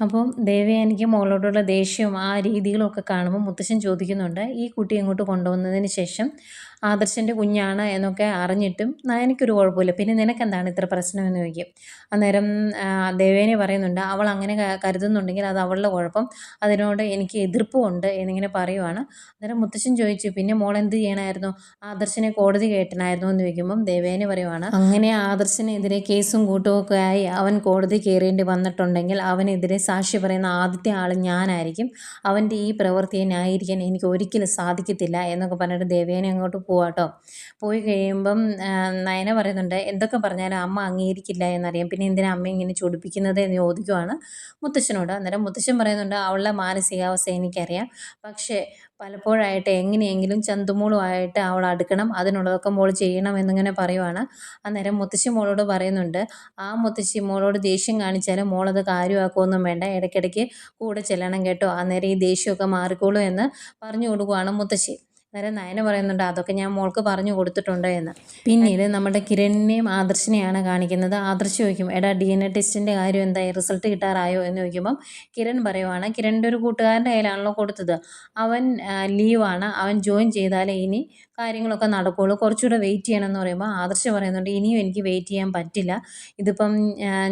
അപ്പം ദേവയാനിക്ക് മോളോടുള്ള ദേഷ്യവും ആ രീതികളൊക്കെ കാണുമ്പോൾ മുത്തശ്ശൻ ചോദിക്കുന്നുണ്ട് ഈ കുട്ടി ഇങ്ങോട്ട് കൊണ്ടുവന്നതിന് ശേഷം ആദർശന്റെ കുഞ്ഞാണ് എന്നൊക്കെ അറിഞ്ഞിട്ടും എനിക്കൊരു കുഴപ്പമില്ല. പിന്നെ നിനക്കെന്താണ് ഇത്ര പ്രശ്നം? എന്ന് ചോദിക്കും. അന്നേരം ദേവേനെ പറയുന്നുണ്ട് അവൾ അങ്ങനെ കരുതുന്നുണ്ടെങ്കിൽ അത് അവളുടെ കുഴപ്പം. അതിനോട് എനിക്ക് എതിർപ്പുമുണ്ട് എന്നിങ്ങനെ പറയുവാണ്. അന്നേരം മുത്തശ്ശൻ ചോദിച്ചു പിന്നെ മോൾ എന്ത് ചെയ്യണമായിരുന്നു ആദർശനെ കോടതി കേട്ടനായിരുന്നു? എന്ന് ചോദിക്കുമ്പം ദേവേനെ പറയുവാണ് അങ്ങനെ ആദർശനെതിരെ കേസും കൂട്ടുമൊക്കെ ആയി അവൻ കോടതി കയറേണ്ടി വന്നിട്ടുണ്ടെങ്കിൽ അവനെതിരെ സാക്ഷി പറയുന്ന ആദ്യത്തെ ആൾ ഞാനായിരിക്കും. അവന്റെ ഈ പ്രവൃത്തിയെ ന്യായീകരിക്കാൻ എനിക്ക് ഒരിക്കലും സാധിക്കത്തില്ല എന്നൊക്കെ പറഞ്ഞിട്ട് ദേവേനെ അങ്ങോട്ട് പോവാട്ടോ പോയി കഴിയുമ്പം നയന പറയുന്നുണ്ട് എന്തൊക്കെ പറഞ്ഞാലും അമ്മ അംഗീകരിക്കില്ല എന്നറിയാം. പിന്നെ എന്തിനാ അമ്മ ഇങ്ങനെ ചൊടിപ്പിക്കുന്നത് എന്ന് ചോദിക്കുവാണ് മുത്തശ്ശനോട്. അന്നേരം മുത്തശ്ശൻ പറയുന്നുണ്ട് അവളുടെ മാനസികാവസ്ഥ എനിക്കറിയാം. പക്ഷേ പലപ്പോഴായിട്ട് എങ്ങനെയെങ്കിലും ചന്തുമോളുമായിട്ട് അവൾ അടുക്കണം. അതിനുള്ളതൊക്കെ മോൾ ചെയ്യണം എന്നിങ്ങനെ പറയുവാണ്. അന്നേരം മുത്തശ്ശി മോളോട് പറയുന്നുണ്ട് ആ മുത്തശ്ശി മോളോട് ദേഷ്യം കാണിച്ചാലും മോളത് കാര്യമാക്കുമൊന്നും വേണ്ട. ഇടയ്ക്കിടയ്ക്ക് കൂടെ ചെല്ലണം കേട്ടോ. അന്നേരം ഈ ദേഷ്യമൊക്കെ മാറിക്കോളൂ എന്ന് പറഞ്ഞു കൊടുക്കുവാണ് മുത്തശ്ശി. അന്നേരം നയന പറയുന്നുണ്ട് അതൊക്കെ ഞാൻ മോൾക്ക് പറഞ്ഞു കൊടുത്തിട്ടുണ്ട് എന്ന്. പിന്നീട് നമ്മുടെ കിരണിനെയും ആദർശിനെയാണ് കാണിക്കുന്നത്. ആദർശ് ചോദിക്കും എടാ ഡി എൻ എ ടെസ്റ്റിന്റെ കാര്യം എന്തായി? റിസൾട്ട് കിട്ടാറായോ? എന്ന് ചോദിക്കുമ്പം കിരൺ പറയുവാണ് കിരണിന്റെ ഒരു കൂട്ടുകാരന്റെ കയ്യിലാണല്ലോ കൊടുത്തത്. അവൻ ലീവാണ് അവൻ ജോയിൻ ചെയ്താലേ ഇനി കാര്യങ്ങളൊക്കെ നടക്കുകയുള്ളൂ കുറച്ചുകൂടെ വെയിറ്റ് ചെയ്യണം എന്ന് പറയുമ്പോൾ ആദർശ് പറയുന്നുണ്ട് ഇനിയും എനിക്ക് വെയിറ്റ് ചെയ്യാൻ പറ്റില്ല. ഇതിപ്പം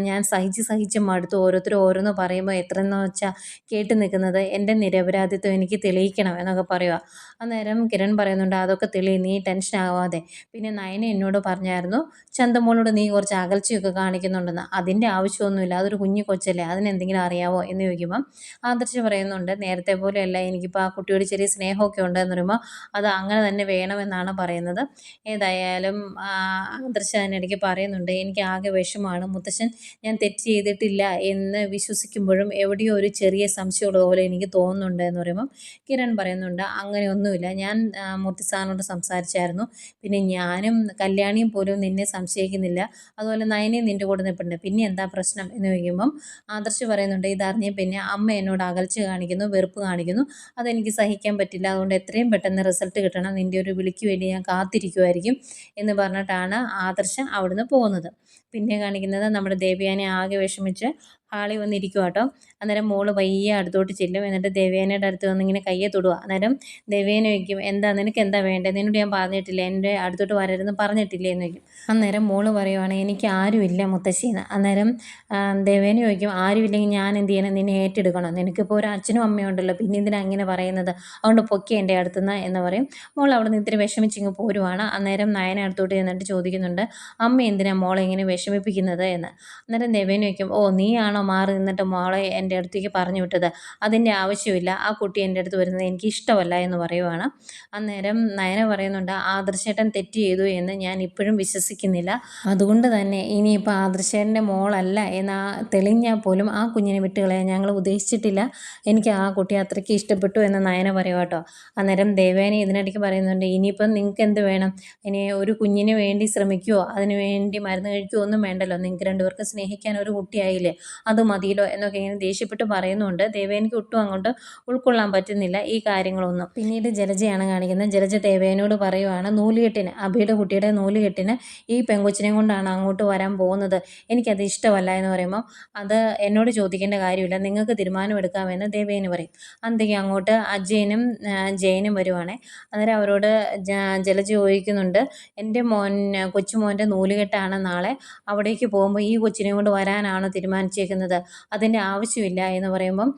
ഞാൻ സഹിച്ച് സഹിച്ച് മടുത്തു. ഓരോരുത്തർ ഓരോന്ന് പറയുമ്പോൾ എത്രയെന്ന് വെച്ചാൽ കേട്ട് നിൽക്കുന്നത് എന്റെ നിരപരാധിത്വം എനിക്ക് തെളിയിക്കണം എന്നൊക്കെ പറയുക അന്നേരം കിരൺ പറയുന്നുണ്ട് അതൊക്കെ തെളി നീ ടെൻഷൻ ആവാതെ. പിന്നെ നയന എന്നോട് പറഞ്ഞായിരുന്നു ചന്തമോളോട് നീ കുറച്ച് അകൽച്ചയൊക്കെ കാണിക്കുന്നുണ്ടെന്ന്. അതിന്റെ ആവശ്യമൊന്നുമില്ല. അതൊരു കുഞ്ഞു കൊച്ചല്ലേ. അതിനെന്തെങ്കിലും അറിയാവോ? എന്ന് ചോദിക്കുമ്പം ആദർശ് പറയുന്നുണ്ട് നേരത്തെ പോലെയല്ല. എനിക്കിപ്പോൾ ആ കുട്ടിയോട് ചെറിയ സ്നേഹമൊക്കെ ഉണ്ടെന്ന് പറയുമ്പോൾ അത് അങ്ങനെ തന്നെ വേണമെന്നാണ് പറയുന്നത്. ഏതായാലും ആദർശ അതിനിടയ്ക്ക് പറയുന്നുണ്ട് എനിക്ക് ആകെ വിഷമമാണ്. മുത്തശ്ശൻ ഞാൻ തെറ്റ് ചെയ്തിട്ടില്ല എന്ന് വിശ്വസിക്കുമ്പോഴും എവിടെയോ ഒരു ചെറിയ സംശയമുള്ളത് പോലെ എനിക്ക് തോന്നുന്നുണ്ട് എന്ന് പറയുമ്പം കിരൺ പറയുന്നുണ്ട് അങ്ങനെയൊന്നുമില്ല ഞാൻ മൂർത്തി സാറിനോട് സംസാരിച്ചായിരുന്നു. പിന്നെ ഞാനും കല്യാണിയും പോലും നിന്നെ സംശയിക്കുന്നില്ല. അതുപോലെ നയനയും നിന്റെ കൂടെ നിൽപ്പുണ്ട് പിന്നെ എന്താ പ്രശ്നം? എന്ന് ചോദിക്കുമ്പം ആദർശ് പറയുന്നുണ്ട് ഇതറിഞ്ഞ പിന്നെ അമ്മ എന്നോട് അകൽച്ച കാണിക്കുന്നു വെറുപ്പ് കാണിക്കുന്നു. അതെനിക്ക് സഹിക്കാൻ പറ്റില്ല. അതുകൊണ്ട് എത്രയും പെട്ടെന്ന് റിസൾട്ട് കിട്ടണം. നിന്റെ ഒരു വിളിക്ക് വേണ്ടി ഞാൻ കാത്തിരിക്കുമായിരിക്കും എന്ന് പറഞ്ഞിട്ടാണ് ആദർശ അവിടുന്ന് പോകുന്നത്. പിന്നെ കാണിക്കുന്നത് നമ്മുടെ ദേവയാനെ ആകെ വിഷമിച്ച് ഹാളി വന്നിരിക്കും കേട്ടോ അന്നേരം മോൾ പയ്യെ അടുത്തോട്ട് ചെല്ലും. എന്നിട്ട് ദേവയാനയുടെ അടുത്ത് വന്ന് ഇങ്ങനെ കയ്യെ തൊടുക അന്നേരം ദേവയാന ചോദിക്കും എന്താ നിനക്ക് എന്താ വേണ്ടത് നിന്നോട് ഞാൻ പറഞ്ഞിട്ടില്ല? എന്റെ അടുത്തോട്ട് വരരുതെന്ന് പറഞ്ഞിട്ടില്ലേ? എന്ന് ചോദിക്കും. അന്നേരം മോൾ പറയുവാണ് എനിക്ക് ആരുമില്ല മുത്തശ്ശീന്ന് അന്നേരം ദേവേനെ ചോദിക്കും ആരുമില്ലെങ്കിൽ ഞാൻ എന്ത് ചെയ്യണം? നിന്നെ ഏറ്റെടുക്കണം? നിനക്കിപ്പോൾ ഒരു അച്ഛനും അമ്മയും ഉണ്ടല്ലോ. പിന്നെ എന്തിനാ അങ്ങനെ പറയുന്നത്? അതുകൊണ്ട് പൊക്കി എന്റെ അടുത്തുനിന്ന് എന്ന് പറയും. മോൾ അവിടെ നിന്ന് ഇത്തിരി വിഷമിച്ചിങ്ങ് പോരുവാണ്. അന്നേരം നയനെ അടുത്തോട്ട് ചെന്നിട്ട് ചോദിക്കുന്നുണ്ട് അമ്മ എന്തിനാ മോളെ ഇങ്ങനെ വിഷമിപ്പിക്കുന്നത് എന്ന്. അന്നേരം ദേവേന വയ്ക്കും ഓ നീയാണോ മാറി നിന്നിട്ട് മോളെ എന്റെ അടുത്തേക്ക് പറഞ്ഞു വിട്ടത്? അതിന്റെ ആവശ്യമില്ല. ആ കുട്ടി എന്റെ അടുത്ത് വരുന്നത് എനിക്ക് ഇഷ്ടമല്ല എന്ന് പറയുവാണ്. അന്നേരം നയന പറയുന്നുണ്ട് ആദർശേട്ടൻ തെറ്റ് ചെയ്തു എന്ന് ഞാൻ ഇപ്പോഴും വിശ്വസിക്കുന്നില്ല. അതുകൊണ്ട് തന്നെ ഇനിയിപ്പോൾ ആദർശേട്ടന്റെ മോളല്ല എന്ന് തെളിഞ്ഞാൽ പോലും ആ കുഞ്ഞിനെ വിട്ടുകളയാൻ ഞങ്ങൾ ഉദ്ദേശിച്ചിട്ടില്ല. എനിക്ക് ആ കുട്ടി അത്രയ്ക്ക് ഇഷ്ടപ്പെട്ടു എന്ന് നയന പറയുക കേട്ടോ. അന്നേരം ദേവേന ഇതിനിടയ്ക്ക് പറയുന്നുണ്ട് ഇനിയിപ്പം നിങ്ങൾക്ക് എന്ത് വേണം? ഇനി ഒരു കുഞ്ഞിന് വേണ്ടി ശ്രമിക്കുമോ അതിന് വേണ്ടി മരുന്ന് കഴിക്കുകയോ ഒന്നും വേണ്ടല്ലോ. നിങ്ങൾക്ക് രണ്ടുപേർക്ക് സ്നേഹിക്കാൻ ഒരു കുട്ടിയായില്ലേ? അത് മതിയല്ലോ എന്നൊക്കെ ഇങ്ങനെ ദേഷ്യപ്പെട്ട് പറയുന്നുണ്ട്. ദേവേനയ്ക്ക് ഒട്ടും അങ്ങോട്ട് ഉൾക്കൊള്ളാൻ പറ്റുന്നില്ല ഈ കാര്യങ്ങളൊന്നും. പിന്നീട് ജലജയാണ് കാണിക്കുന്നത്. ജലജ ദേവേനോട് പറയുവാണ് നൂലുകെട്ടിന് അബിയുടെ കുട്ടിയുടെ നൂലുകെട്ടിന് ഈ പെങ്കൊച്ചിനെ കൊണ്ടാണ് അങ്ങോട്ട് വരാൻ പോകുന്നത്. എനിക്കത് ഇഷ്ടമല്ല എന്ന് പറയുമ്പോൾ അത് എന്നോട് ചോദിക്കേണ്ട കാര്യമില്ല. നിങ്ങൾക്ക് തീരുമാനമെടുക്കാമെന്ന് ദേവേന് പറയും. അന്തിക്ക് അങ്ങോട്ട് അജയനും ജയനും വരുവാണേ. അന്നേരം അവരോട് ജലജ ചോദിക്കുന്നുണ്ട് എന്റെ മോൻ കൊച്ചുമോന്റെ നൂലുകെട്ടാണ് നാളെ. അവിടേക്ക് പോകുമ്പോൾ ഈ കൊച്ചിനെ കൊണ്ട് വരാനാണ് തീരുമാനിച്ചേക്കുന്നത്. അതിന്റെ ആവശ്യമില്ല എന്ന് പറയുമ്പം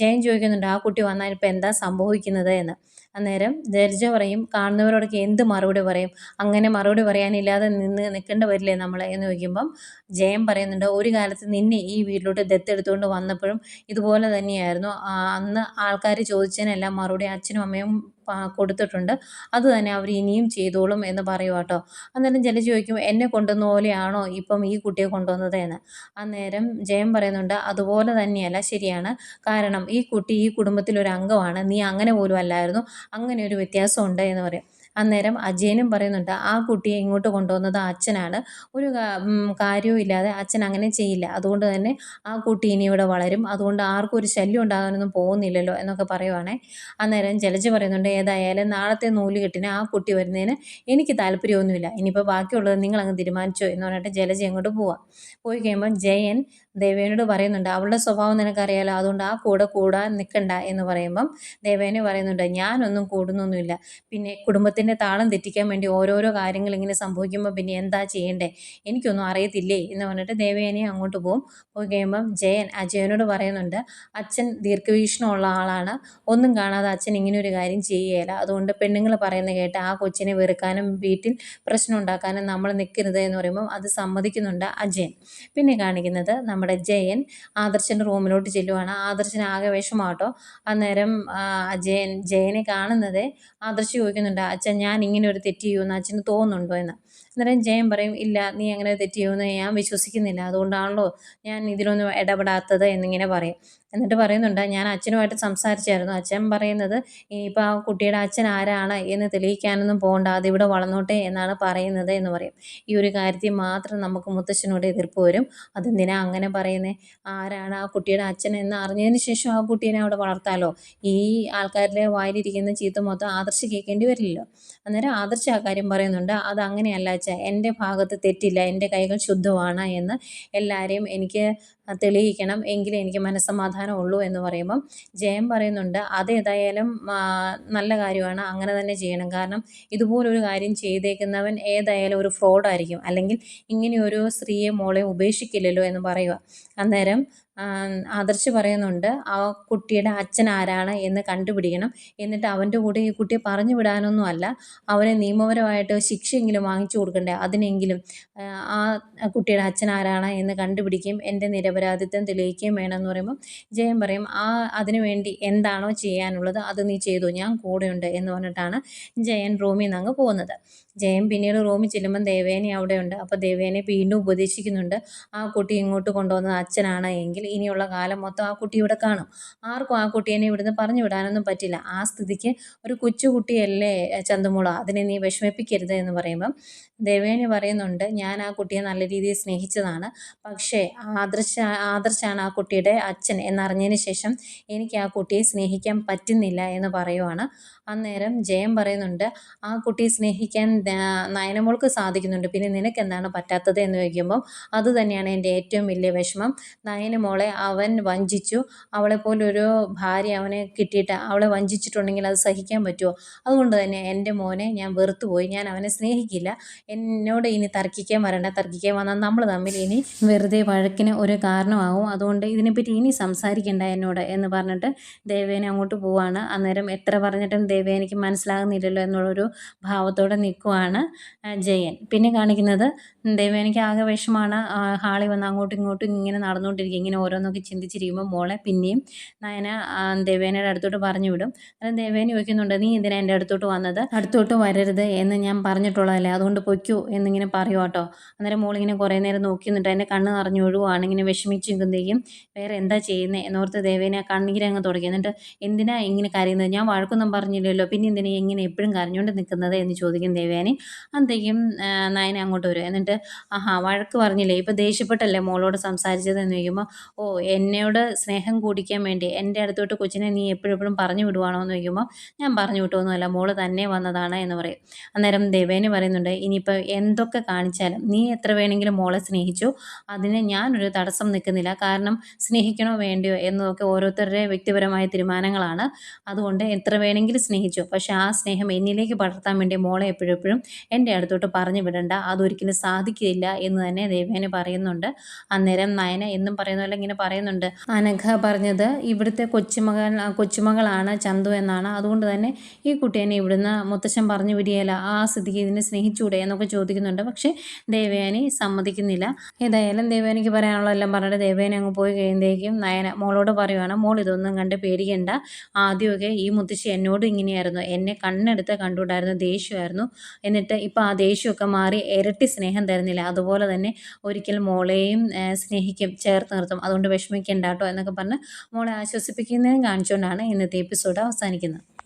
ജയൻ ചോദിക്കുന്നുണ്ട് ആ കുട്ടി വന്നാൽ ഇപ്പം എന്താ സംഭവിക്കുന്നത് എന്ന്. അന്നേരം ദർജ പറയും കാണുന്നവരോടൊക്കെ എന്ത് മറുപടി പറയും? അങ്ങനെ മറുപടി പറയാനില്ലാതെ നിന്ന് നിൽക്കേണ്ട വരില്ലേ നമ്മൾ എന്ന് ചോദിക്കുമ്പം ജയം പറയുന്നുണ്ട് ഒരു കാലത്ത് നിന്നെ ഈ വീട്ടിലോട്ട് ദത്തെടുത്തുകൊണ്ട് വന്നപ്പോഴും ഇതുപോലെ തന്നെയായിരുന്നു. അന്ന് ആൾക്കാർ ചോദിച്ചതിനെല്ലാം മറുപടി അച്ഛനും അമ്മയും കൊടുത്തിട്ടുണ്ട്. അത് തന്നെ അവർ ഇനിയും ചെയ്തോളും എന്ന് പറയുക കേട്ടോ അന്നേരം ജല ചോദിക്കും എന്നെ കൊണ്ടുവന്ന പോലെയാണോ ഇപ്പം ഈ കുട്ടിയെ കൊണ്ടുവന്നത് എന്ന് അന്നേരം ജയം പറയുന്നുണ്ട് അതുപോലെ തന്നെയല്ല ശരിയാണ്. കാരണം ഈ കുട്ടി ഈ കുടുംബത്തിൽ ഒരു അംഗമാണ് നീ അങ്ങനെ പോലും അല്ലായിരുന്നു. അങ്ങനെ ഒരു വ്യത്യാസമുണ്ട് എന്ന് പറയും. അന്നേരം അജയനും പറയുന്നുണ്ട് ആ കുട്ടിയെ ഇങ്ങോട്ട് കൊണ്ടുവന്നത് അച്ഛനാണ്. ഒരു കാര്യവും ഇല്ലാതെ അച്ഛൻ അങ്ങനെ ചെയ്യില്ല. അതുകൊണ്ട് തന്നെ ആ കുട്ടി ഇനി ഇവിടെ വളരും. അതുകൊണ്ട് ആർക്കും ഒരു ശല്യം ഉണ്ടാകാനൊന്നും പോകുന്നില്ലല്ലോ എന്നൊക്കെ പറയുവാണേ. അന്നേരം ജലജ് പറയുന്നുണ്ട് ഏതായാലും നാളത്തെ നൂലുകെട്ടിന് ആ കുട്ടി വരുന്നതിന് എനിക്ക് താല്പര്യമൊന്നുമില്ല. ഇനിയിപ്പോൾ ബാക്കിയുള്ളത് നിങ്ങൾ അങ്ങ് തീരുമാനിച്ചോ എന്ന് പറഞ്ഞിട്ട് ജലജ അങ്ങോട്ട് പോവാം. പോയി കഴിയുമ്പോൾ ജയൻ ദേവേനോട് പറയുന്നുണ്ട് അവളുടെ സ്വഭാവം നിനക്കറിയാലോ? അതുകൊണ്ട് ആ കൂടെ കൂടാൻ നിൽക്കണ്ട എന്ന് പറയുമ്പം ദേവേനെ പറയുന്നുണ്ട് ഞാനൊന്നും കൂടുന്നൊന്നുമില്ല. പിന്നെ കുടുംബത്തിന്റെ താളം തെറ്റിക്കാൻ വേണ്ടി ഓരോരോ കാര്യങ്ങൾ ഇങ്ങനെ സംഭവിക്കുമ്പോൾ പിന്നെ എന്താ ചെയ്യേണ്ടേ? എനിക്കൊന്നും അറിയത്തില്ലേ? എന്ന് പറഞ്ഞിട്ട് ദേവേനെ അങ്ങോട്ട് പോകും പോയി കഴിയുമ്പം ജയൻ അജയനോട് പറയുന്നുണ്ട് അച്ഛൻ ദീർഘവീക്ഷണമുള്ള ആളാണ്. ഒന്നും കാണാതെ അച്ഛൻ ഇങ്ങനെ ഒരു കാര്യം ചെയ്യുകയില്ല. അതുകൊണ്ട് പെണ്ണുങ്ങൾ പറയുന്നത് കേട്ട് ആ കൊച്ചിനെ വെറുക്കാനും വീട്ടിൽ പ്രശ്നം ഉണ്ടാക്കാനും നമ്മൾ നിൽക്കരുത് എന്ന് പറയുമ്പം അത് സമ്മതിക്കുന്നുണ്ട് അജയൻ. പിന്നെ കാണിക്കുന്നത് നമ്മുടെ ജയൻ ആദർശന്റെ റൂമിലോട്ട് ചെല്ലുവാണ്. ആദർശൻ ആകെ വിഷമാട്ടോ അന്നേരം ജയൻ ജയനെ കാണുന്നത് ആദർശ് ചോദിക്കുന്നുണ്ട് അച്ഛൻ ഞാൻ ഇങ്ങനെ ഒരു തെറ്റ് ചെയ്യുമെന്ന് അച്ഛന് തോന്നുന്നുണ്ടോ? എന്ന്. അന്നേരം ജയൻ പറയും ഇല്ല നീ അങ്ങനെ തെറ്റ് ചെയ്യുമെന്ന് ഞാൻ വിശ്വസിക്കുന്നില്ല. അതുകൊണ്ടാണല്ലോ ഞാൻ ഇതിലൊന്നും ഇടപെടാത്തത് എന്നിങ്ങനെ പറയും. എന്നിട്ട് പറയുന്നുണ്ട് ഞാൻ അച്ഛനുമായിട്ട് സംസാരിച്ചായിരുന്നു. അച്ഛൻ പറയുന്നത് ഇനിയിപ്പോൾ ആ കുട്ടിയുടെ അച്ഛൻ ആരാണ് എന്ന് തെളിയിക്കാനൊന്നും പോകണ്ട അതിവിടെ വളർന്നോട്ടെ എന്നാണ് പറയുന്നത് എന്ന് പറയും. ഈ ഒരു കാര്യത്തിൽ മാത്രം നമുക്ക് മുത്തശ്ശനോട് എതിർപ്പ് വരും. അതെന്തിനാ അങ്ങനെ പറയുന്നത് ആരാണ് ആ കുട്ടിയുടെ അച്ഛൻ എന്ന് അറിഞ്ഞതിന് ശേഷം ആ കുട്ടീനെ അവിടെ വളർത്താലോ? ഈ ആൾക്കാരിലെ വായിലിരിക്കുന്ന ചീത്ത മൊത്തം ആദർശ് കേൾക്കേണ്ടി വരില്ലല്ലോ? അന്നേരം ആദർശ് ആ കാര്യം പറയുന്നുണ്ട് അത് അങ്ങനെയല്ല അച്ഛ എന്റെ ഭാഗത്ത് തെറ്റില്ല എന്റെ കൈകൾ ശുദ്ധമാണ് എന്ന് എല്ലാവരെയും എനിക്ക് തെളിയിക്കണം. എങ്കിലേ എനിക്ക് മനസ്സമാധാനം ഉള്ളൂ എന്ന് പറയുമ്പം ജയം പറയുന്നുണ്ട്. അതേതായാലും ഏതായാലും നല്ല കാര്യമാണ്. അങ്ങനെ തന്നെ ചെയ്യണം. കാരണം ഇതുപോലൊരു കാര്യം ചെയ്തേക്കുന്നവൻ ഏതായാലും ഒരു ഫ്രോഡായിരിക്കും അല്ലെങ്കിൽ ഇങ്ങനെയൊരു സ്ത്രീയെ മോളെ ഉപേക്ഷിക്കില്ലല്ലോ എന്ന് പറയുക. അന്നേരം ആദർശ് പറയുന്നുണ്ട് ആ കുട്ടിയുടെ അച്ഛൻ ആരാണ് എന്ന് കണ്ടുപിടിക്കണം. എന്നിട്ട് അവന്റെ കൂടെ ഈ കുട്ടിയെ പറഞ്ഞു വിടാനൊന്നും അല്ല. അവനെ നിയമപരമായിട്ട് ശിക്ഷയെങ്കിലും വാങ്ങിച്ചു കൊടുക്കണ്ടേ? അതിനെങ്കിലും ആ, കുട്ടിയുടെ അച്ഛൻ ആരാണ് എന്ന് കണ്ടുപിടിക്കുകയും എന്റെ നിരപരാധിത്വം തെളിയിക്കുകയും വേണമെന്ന് പറയുമ്പോൾ ജയൻ പറയും ആ അതിനുവേണ്ടി എന്താണോ ചെയ്യാനുള്ളത് അത് നീ ചെയ്തു ഞാൻ കൂടെയുണ്ട് എന്ന് പറഞ്ഞിട്ടാണ് ജയൻ റൂമിൽ നിന്ന് അങ്ങ് പോകുന്നത്. ജയൻ പിന്നീട് റൂമിൽ ചെല്ലുമ്പം ദേവേനെ അവിടെയുണ്ട്. അപ്പോൾ ദേവേനെ വീണ്ടും ഉപദേശിക്കുന്നുണ്ട് ആ കുട്ടി ഇങ്ങോട്ട് കൊണ്ടുവന്നത് അച്ഛനാണ് എങ്കിൽ ഇനിയുള്ള കാലം മൊത്തം ആ കുട്ടി ഇവിടെ കാണും. ആർക്കും ആ കുട്ടീനെ ഇവിടുന്ന് പറഞ്ഞു വിടാനൊന്നും പറ്റില്ല. ആ സ്ഥിതിക്ക് ഒരു കൊച്ചുകുട്ടിയല്ലേ ചന്തുമുള? അതിനെ നീ വിഷമിപ്പിക്കരുത് എന്ന് പറയുമ്പം ദേവേനി പറയുന്നുണ്ട് ഞാൻ ആ കുട്ടിയെ നല്ല രീതിയിൽ സ്നേഹിച്ചതാണ്. പക്ഷേ ആദർശ ആദർശാണ് ആ കുട്ടിയുടെ അച്ഛൻ. എന്നറിഞ്ഞതിന് ശേഷം എനിക്ക് ആ കുട്ടിയെ സ്നേഹിക്കാൻ പറ്റുന്നില്ല എന്ന് പറയുവാണ്. അന്നേരം ജയം പറയുന്നുണ്ട് ആ കുട്ടിയെ സ്നേഹിക്കാൻ നയനമോൾക്ക് സാധിക്കുന്നുണ്ട്. പിന്നെ നിനക്ക് എന്താണ് പറ്റാത്തത്? എന്ന് ചോദിക്കുമ്പം അത് തന്നെയാണ് എന്റെ ഏറ്റവും വലിയ വിഷമം. നയനമോളെ അവൻ വഞ്ചിച്ചു. അവളെ പോലൊരു ഭാര്യ അവനെ കിട്ടിയിട്ട് അവളെ വഞ്ചിച്ചിട്ടുണ്ടെങ്കിൽ അത് സഹിക്കാൻ പറ്റുമോ? അതുകൊണ്ട് തന്നെ എന്റെ മോനെ ഞാൻ വെറുത്തുപോയി. ഞാൻ അവനെ സ്നേഹിക്കില്ല. എന്നോട് ഇനി തർക്കിക്കാൻ വരണ്ട. തർക്കിക്കാൻ വന്നാൽ നമ്മൾ തമ്മിൽ ഇനി വെറുതെ വഴക്കിന് ഒരു കാരണമാകും. അതുകൊണ്ട് ഇതിനെപ്പറ്റി ഇനി സംസാരിക്കണ്ട എന്നോട് എന്ന് പറഞ്ഞിട്ട് ദേവേനെ അങ്ങോട്ട് പോവാണ്. അന്നേരം എത്ര പറഞ്ഞിട്ടും ദേവേനയ്ക്ക് മനസ്സിലാകുന്നില്ലല്ലോ എന്നുള്ളൊരു ഭാവത്തോടെ നിൽക്കുവാണ് ജയൻ. പിന്നെ കാണിക്കുന്നത് ദൈവം എനിക്ക് ആകെ വിഷമാണ് ഹാളി വന്ന് അങ്ങോട്ടും ഇങ്ങോട്ടും ഇങ്ങനെ നടന്നുകൊണ്ടിരിക്കുക. ഇങ്ങനെ ഓരോന്നൊക്കെ ചിന്തിച്ചിരിക്കുമ്പോൾ മോളെ പിന്നെയും നയന ദേവേനയുടെ അടുത്തോട്ട് പറഞ്ഞു വിടും. അത് ദേവേന ചോദിക്കുന്നുണ്ട് നീ എന്തിനാ എന്റെ അടുത്തോട്ട് വന്നത്? അടുത്തോട്ട് വരരുത് എന്ന് ഞാൻ പറഞ്ഞിട്ടുള്ളതല്ലേ അതുകൊണ്ട് പൊയ്ക്കൂ എന്നിങ്ങനെ പറയൂ കേട്ടോ അന്നേരം മോളിങ്ങനെ കുറേ നേരം നോക്കി നിന്നിട്ട് എന്റെ കണ്ണ് നിറഞ്ഞു ഒഴുകുവാണ് ഇങ്ങനെ വിഷമിച്ച് വേറെ എന്താ ചെയ്യുന്നത് എന്നോർത്ത് ദേവേനെ കണ്ണീരങ്ങ് തുടങ്ങി. എന്നിട്ട് എന്തിനാ ഇങ്ങനെ കരയുന്നത്? ഞാൻ വഴക്കൊന്നും പറഞ്ഞില്ലല്ലോ പിന്നെ എന്തിനാ എങ്ങനെ എപ്പോഴും കരഞ്ഞുകൊണ്ട് നിൽക്കുന്നത് എന്ന് ചോദിക്കും ദേവേനെ അന്തേക്കും നയന അങ്ങോട്ട് വരും. എന്നിട്ട് ആഹാ വഴക്ക് പറഞ്ഞില്ലേ? ഇപ്പോൾ ദേഷ്യപ്പെട്ടല്ലേ മോളോട് സംസാരിച്ചത്? എന്ന് ചോദിക്കുമ്പോൾ ഓ എന്നോട് സ്നേഹം കൂടിക്കാൻ വേണ്ടി എന്റെ അടുത്തോട്ട് കൊച്ചിനെ നീ എപ്പോഴെപ്പോഴും പറഞ്ഞു വിടുവാണോ? എന്ന് ചോദിക്കുമ്പോൾ ഞാൻ പറഞ്ഞു വിട്ടുമൊന്നുമല്ല മോൾ തന്നെ വന്നതാണ് എന്ന് പറയും. അന്നേരം ദേവേന് പറയുന്നുണ്ട് ഇനിയിപ്പോൾ എന്തൊക്കെ കാണിച്ചാലും നീ എത്ര വേണമെങ്കിലും മോളെ സ്നേഹിച്ചു. അതിന് ഞാനൊരു തടസ്സം നിൽക്കുന്നില്ല. കാരണം സ്നേഹിക്കണോ വേണ്ടയോ? എന്നതൊക്കെ ഓരോരുത്തരുടെ വ്യക്തിപരമായ തീരുമാനങ്ങളാണ്. അതുകൊണ്ട് എത്ര വേണമെങ്കിലും സ്നേഹിച്ചു. പക്ഷെ ആ സ്നേഹം എന്നിലേക്ക് പടർത്താൻ വേണ്ടി മോളെ എപ്പോഴെപ്പോഴും എന്റെ അടുത്തോട്ട് പറഞ്ഞു വിടണ്ട. അതൊരിക്കലും സാധിക്കില്ല എന്ന് തന്നെ ദേവേന പറയുന്നുണ്ട്. അന്നേരം നയന എന്നും പറയുന്ന പോലെ ഇങ്ങനെ പറയുന്നുണ്ട്. അനഘ പറഞ്ഞത് ഇവിടുത്തെ കൊച്ചുമകൾ കൊച്ചുമകളാണ് ചന്തു എന്നാണ്. അതുകൊണ്ട് തന്നെ ഈ കുട്ടീനെ ഇവിടുന്ന് മുത്തശ്ശൻ പറഞ്ഞു വിടിയല്ല ആ സ്ഥിതിക്ക് ഇതിനെ സ്നേഹിച്ചുകൂടെ എന്നൊക്കെ ചോദിക്കുന്നുണ്ട്. പക്ഷേ ദേവയാനി സമ്മതിക്കുന്നില്ല. ഏതായാലും ദേവയാനിക്ക് പറയാനുള്ള എല്ലാം പറഞ്ഞിട്ട് ദേവയാനി അങ്ങ് പോയി കഴിയുമ്പോഴേക്കും നയന മോളോട് പറയുവാണ് മോൾ ഇതൊന്നും കണ്ട് പേടിക്കണ്ട. ആദ്യമൊക്കെ ഈ മുത്തശ്ശി എന്നോട് ഇങ്ങനെയായിരുന്നു. എന്നെ കണ്ണെടുത്ത് കണ്ടുകൊണ്ടായിരുന്നു ദേഷ്യമായിരുന്നു. എന്നിട്ട് ഇപ്പോൾ ആ ദേഷ്യമൊക്കെ മാറി ഇരട്ടി സ്നേഹം തരുന്നില്ല. അതുപോലെ തന്നെ ഒരിക്കൽ മോളെയും സ്നേഹിക്കും ചേർത്ത് നിർത്തും. അതുകൊണ്ട് വിഷമിക്കേണ്ട കേട്ടോ എന്നൊക്കെ പറഞ്ഞ് മോളെ ആശ്വസിപ്പിക്കുന്നതിനും കാണിച്ചുകൊണ്ടാണ് ഇന്നത്തെ എപ്പിസോഡ് അവസാനിക്കുന്നത്.